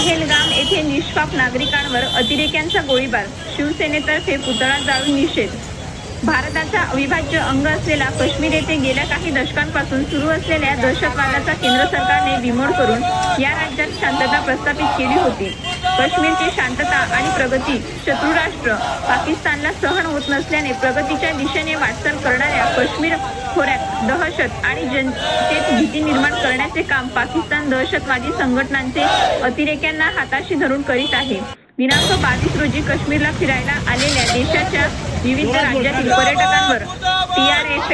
पहेलगाम येथे निष्पाप नागरिकांवर अतिरेक्यांचा गोळीबार. शिवसेनेतर्फे पुतळा जाळून निषेध. भारताचा अविभाज्य अंग असलेला काश्मीर येथे गेल्या काही दशकांपासून सुरू असलेल्या दहशतवादाचा केंद्र सरकारने बिमोड करून या राज्यात शांतता प्रस्थापित केली होती. काश्मीरची शांतता आणि प्रगती शत्रू राष्ट्र पाकिस्तानला सहन होत नसल्याने प्रगतीच्या दिशेने वाटचाल करणाऱ्या काश्मीर खोऱ्यात दहशत आणि जनतेत भीती निर्माण करण्याचे काम पाकिस्तान दहशतवादी संघटनांचे अतिरेक्यांना हाताशी धरून करीत आहे. दिनांक बावीस रोजी काश्मीरला फिरायला आलेल्या देशाच्या विविध राज्यातील पर्यटकांवर एफ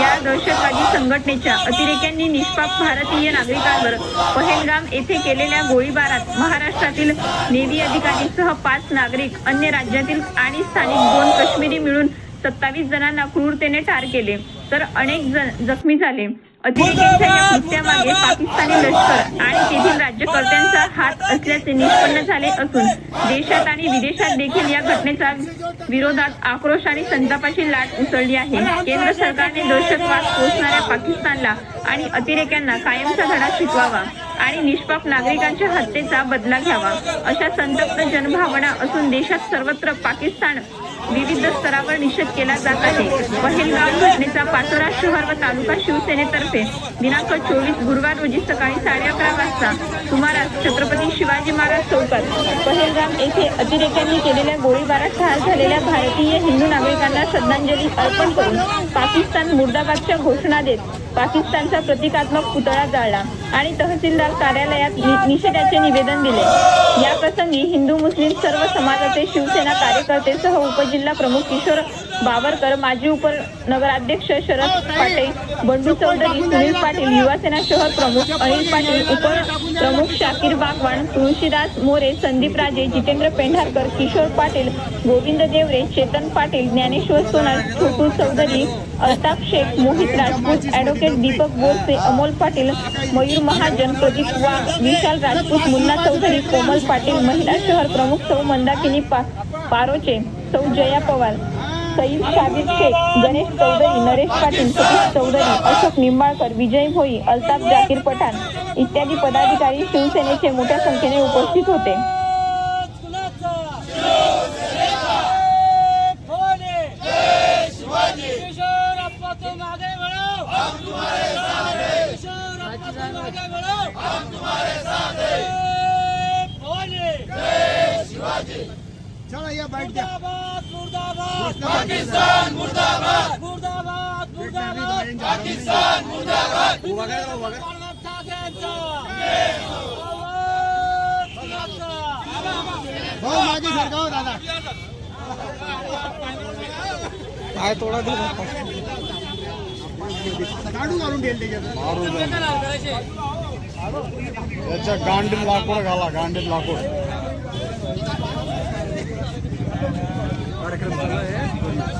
या दहशतवादी संघटनेच्या अतिरेक्यांनी निष्पाप भारतीय नागरिकांवर पहेलगाम येथे केलेल्या गोळीबारात महाराष्ट्रातील नेव्ही अधिकारीसह पाच नागरिक अन्य राज्यातील आणि स्थानिक दोन काश्मीरी मिळून सत्तावीस जणांना क्रूरतेने ठार केले. तर अनेक जण जखमी झाले. अतिरेक्यांच्या या कृत्यामागे पाकिस्तानी लष्कर आणि तेथील राज्यकर्त्यांचा हात असल्याचे निष्पन्न झाले असून देशात आणि विदेशात देखील या घटनेचा विरोधात आक्रोश आणि संतापाची लाट उसळली आहे. केंद्र सरकारने दहशतवाद पोचणाऱ्या पाकिस्तानला आणि अतिरेक्यांना कायमचा धडा शिकवावा आणि निष्पाप नागरिकांच्या हत्येचा बदला घ्यावा अशा संतप्त जनभावना असून देशात सर्वत्र पाकिस्तान विविध स्तरावर निषेध केला जात आहे. पहेलगाव घटनेचा पाचोरा शहर व तालुका शिवसेनेतर्फे दिनांक चोवीस गुरुवार रोजी सकाळी साडे अकरा वाजता सुमारास छत्रपती शिवाजी महाराज चौकात पहेलगाम येथे अतिरेक्यांनी केलेल्या गोळीबारात ठार झालेल्या भारतीय हिंदू नागरिकांना श्रद्धांजली अर्पण करून पाकिस्तान मुर्दाबादच्या घोषणा देत पाकिस्तानचा प्रतिकात्मक पुतळा जाळला आणि तहसीलदार कार्यालयात निषेधाचे निवेदन दिले. या प्रसंगी हिंदू मुस्लिम सर्व समाजाचे शिवसेना कार्यकर्ते सह उपजिल्हा प्रमुख किशोर बावरकर माजी उपनगराध्यक्ष शरद पाटील बंडू चौधरी सुनील पाटील युवासेना शहर प्रमुख अनिल पाटील उपप्रमुख शाकीर बागवान तुळशीदास मोरे संदीप राजे जितेंद्र पेंढारकर किशोर पाटील गोविंद देवरे चेतन पाटील ज्ञानेश्वर सोनार छोटू चौधरी अल्ताफ शेख मोहित राजपूत ॲडव्होकेट दीपक बोरसे अमोल पाटील मयूर महाजन प्रदीप वाघ विशाल राजपूत मुन्ना चौधरी कोमल पाटील महिला शहर प्रमुख सौ मंदाकिनी पा पारोचे सौ जया पवार. सईद शाबीर शेख गणेश चौधरी नरेश पाटील सतीश चौधरी अशोक निंबाळकर विजय भोई अल्ताफ जाकीर पठाण इत्यादी पदाधिकारी शिवसेनेचे मोठ्या संख्येने उपस्थित होते चला या बाईट द्या पाकिस्तान मुर्दाबाद मुर्दाबाद मुर्दाबाद पाकिस्तान मुर्दाबाद. भाऊ मागे सरका हो दादा. काय तोडा दे काढू घालून त्याच्यात. त्याच्या गांडीत लाकूड घाला गांडीत लाकूड. काय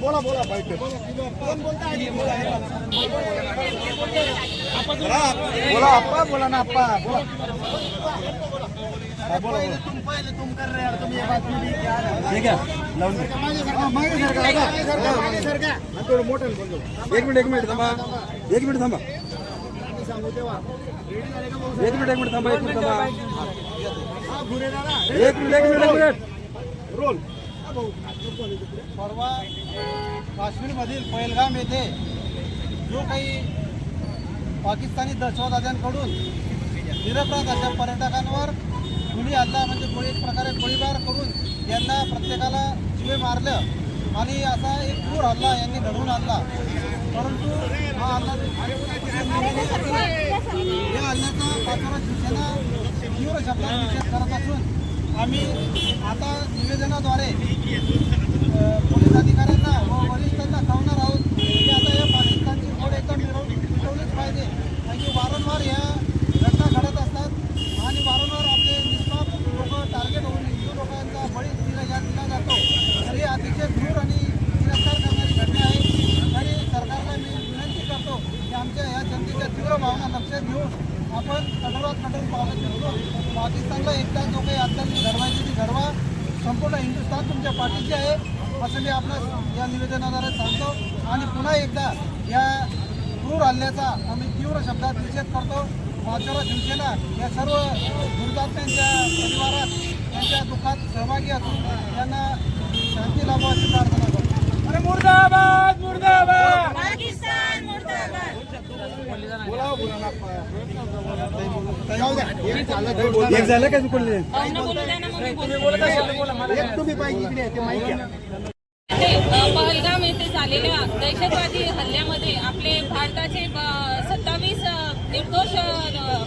बोला बोला बाईट बोला अप्पा बोला ना अप्पा बोला बोला तुम पहिले तुम कर रहे यार बात नहीं ठीक है लावून एक मिनिट एक मिनिट थांबा. एक मिनिट थांबा. एक मिनिट एक मिनिट थांबा. एक मिनिट थांबा. एक मिनिट एक मिनिट एक मिनिट. रोल परवा काश्मीरमधील पहलगाम येथे जो काही पाकिस्तानी दहशतवाद्यांकडून निरपराध अशा पर्यटकांवर गुळी हल्ला म्हणजे गोळी एक प्रकारे गोळीबार करून यांना प्रत्येकाला शिवे मारलं आणि असा एक क्रूर हल्ला यांनी घडवून आणला. परंतु हा हल्ला या हल्ल्याचा पाचोरा शिवसेना तीव्र शब्दात निषेध करत असून आम्ही आता निवेदनाद्वारे मी आपणास या निवेदनाद्वारे सांगतो आणि पुन्हा एकदा या क्रूर हल्ल्याचा आम्ही तीव्र शब्दात निषेध करतो. माचोरा शिवसेना या सर्व दुर्दात्म्यांच्या परिवारात त्यांच्या दुःखात सहभागी असून त्यांना शांती लाभो अशी प्रार्थना करतो. अरे मुर्दाबाद मुर्दाबाद! एक झालं का चुकले ते अ, पहलगाम येथे झालेल्या दहशतवादी हल्ल्यामध्ये आपले भारताचे सत्तावीस निर्दोष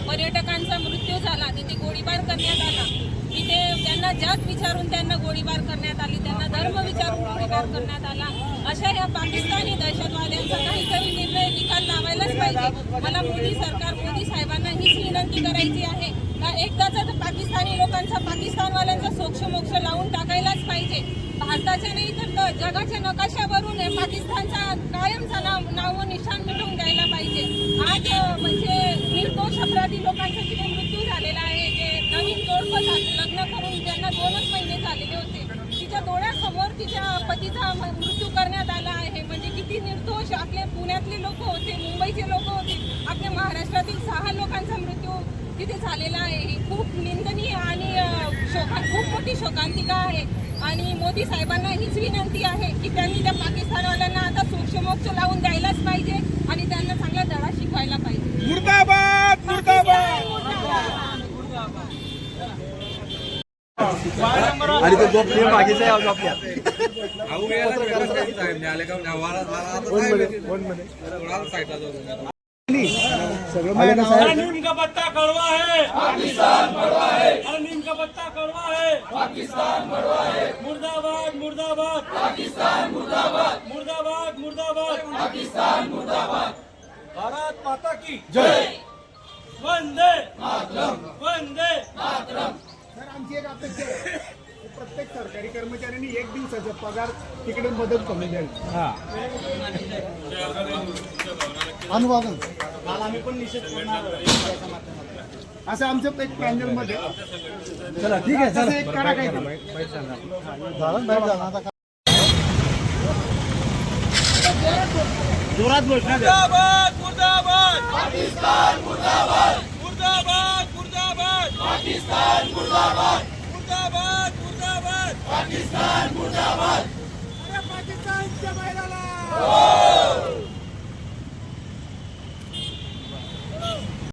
पर्यटकांचा मृत्यू झाला. तिथे गोळीबार करण्यात आला. तिथे त्यांना जात विचारून त्यांना गोळीबार करण्यात आली. त्यांना धर्म विचारून गोळीबार करण्यात आला. अशा या पाकिस्तानी दहशतवाद्यांचा काहीतरी निर्णय निकाल लावायलाच पाहिजे. मला मोदी सरकार मोदी साहेबांना हीच विनंती करायची आहे. पाकिस्तानी लोकांचा पाकिस्तानवाल्यांचा सोक्ष मोक्ष लावून टाकायलाच पाहिजे. भारताच्या नाही तर जगाच्या नकाशावरून पाकिस्तानचा कायमचा नाव नाव निशाण मिळवून द्यायला पाहिजे. आज म्हणजे निर्दोष अपराधी लोकांचा तिथे मृत्यू झालेला आहे. जे नवीन जोडपं झालं लग्न करून ज्यांना दोनच महिने झालेले होते तिच्या डोळ्यासमोर तिच्या पतीचा मृत्यू करण्यात आला आहे. म्हणजे किती निर्दोष आपले पुण्यातले लोक होते मुंबईचे लोक होते. आपल्या महाराष्ट्रातील सहा लोकांचा मृत्यू तिथे झालेला आहे. ही खूप निंदनीय आणि शोका खूप मोठी शोकांतिका आहे. आणि मोदी साहेबांना हीच विनंती आहे की त्यांनी त्या पाकिस्तानवाल्यांना आता सूक्ष्मोक्ष लावून द्यायलाच पाहिजे आणि त्यांना चांगला धडा शिकवायला पाहिजे. मुर्दाबाद मुर्दाबाद. आणि ते जो प्रेम बाकीचा आहे आपल्या अरे नीम का पत्ता कड़वा है पाकिस्तान मरवा है नीम का पत्ता कड़वा है पाकिस्तान मरवा है मुर्दाबाद मुर्दाबाद. पाकिस्तान मुर्दाबाद मुर्दाबाद. मुर्दाबाद पाकिस्तान मुर्दाबाद भारत माता की जय. वंदे. वंदे. तर आमची एक अपेक्षा आहे. प्रत्येक सरकारी कर्मचाऱ्यांनी एक दिवसाचा पगार तिकडे मदत कमी द्यावी. अनुवादन. काल आम्ही पण निषेध करणार. असं आमचं एक पॅनलमध्ये. चला ठीक आहे चला. एक करा काहीतरी. झालं झालं आता काय? जोरात द्या मुर्दाबाद मुर्दाबाद. पाकिस्तान मुर्दाबाद. मुर्दाबाद मुर्दाबाद. पाकिस्तान मुर्दाबाद. Oh!